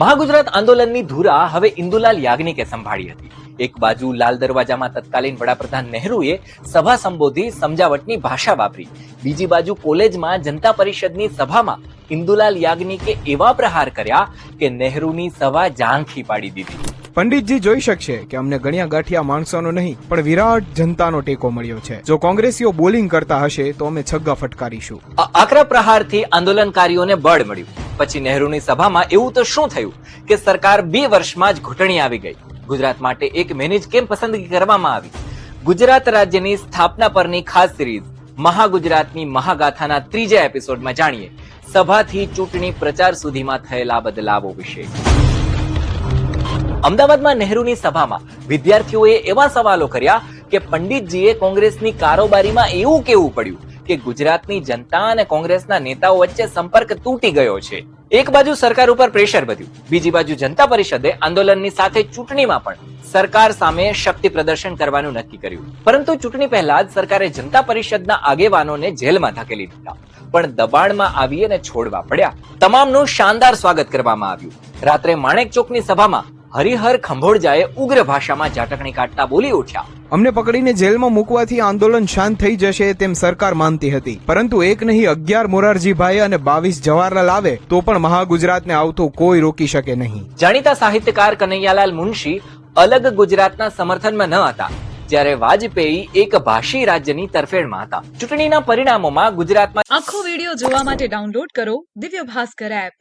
મહાગુજરાત આંદોલનની ધુરા હવે ઇન્દુલાલ યાજ્ઞિકે સંભાળી હતી. એક બાજુ લાલ દરવાજામાં તત્કાલીન વડાપ્રધાન નહેરુએ સભા સંબોધી સમજાવટની ભાષા વાપરી. બીજી બાજુ કોલેજમાં જનતા પરિષદની સભામાં ઇન્દુલાલ યાજ્ઞિકે એવા પ્રહાર કર્યા કે નહેરુની સભા ઝાંખી પાડી દીધી. પંડિતજી જોઈ શકશે કે અમને ગણ્યા ગાંઠિયા માણસોનો નહીં પણ વિરાટ જનતાનો ટેકો મળ્યો છે. જો કોંગ્રેસીઓ બોલિંગ કરતા હશે તો અમે છગ્ગા ફટકારીશું. આકરા પ્રહારથી આંદોલનકારીઓને બળ મળ્યું. પછી નહેરુની સભામાં એવું તો શું થયું કે સરકાર બે વર્ષમાં જ ઘૂંટણી આવી ગઈ? ગુજરાત માટે એક મેનેજ કેમ પસંદગી કરવામાં આવી? ગુજરાત રાજ્યની સ્થાપના પરની ખાસ સિરીઝ, મહાગુજરાતની મહાગાથાના ત્રીજા એપિસોડમાં જાણીએ. સભાથી ચૂંટણી પ્રચાર સુધીમાં થયેલા બદલાવો વિશે. અમદાવાદમાં નહેરુની સભામાં વિદ્યાર્થીઓએ એવા સવાલો કર્યા કે પંડિતજીએ કોંગ્રેસની કારોબારીમાં એવું કેવું પડ્યું? કે ગુજરાતની જનતા અને કોંગ્રેસના નેતાઓ વચ્ચે સંપર્ક તૂટી ગયો છે. એક બાજુ સરકાર ઉપર પ્રેશર વધ્યું, બીજી બાજુ જનતા પરિષદે આંદોલનની સાથે ચૂંટણીમાં પણ સરકાર સામે શક્તિ પ્રદર્શન કરવાનું નક્કી કર્યું. પરંતુ ચૂંટણી પહેલા જ સરકારે જનતા પરિષદના આગેવાનોને જેલમાં ધકેલી દીધા. પણ દબાણમાં આવી અને છોડવા પડ્યા. તમામનું શાનદાર સ્વાગત કરવામાં આવ્યું. રાત્રે માણેક ચોકની સભામાં હરિહર ખંભોળજાએ ઉગ્ર ભાષામાં ઝાટકણી કાઢતા બોલી ઉઠ્યા. અમને પકડીને જેલમાં મૂકવાથી આંદોલન શાંત થઈ જશે તેમ સરકાર માનતી હતી. પરંતુ એક નહીં અગિયાર મોરારજીભાઈ અને બાવીસ જવાહરલાલ આવે તો પણ મહાગુજરાતને આવતો કોઈ રોકી શકે નહીં. જાણીતા સાહિત્યકાર કનૈયાલાલ મુનશી અલગ ગુજરાતના સમર્થનમાં ન હતા જ્યારે વાજપેયી એક ભાષી રાજ્યની તરફેણમાં હતા. ચૂંટણીના પરિણામોમાં ગુજરાતમાં આખો વિડિયો જોવા માટે ડાઉનલોડ કરો દિવ્ય ભાસ્કર એપ.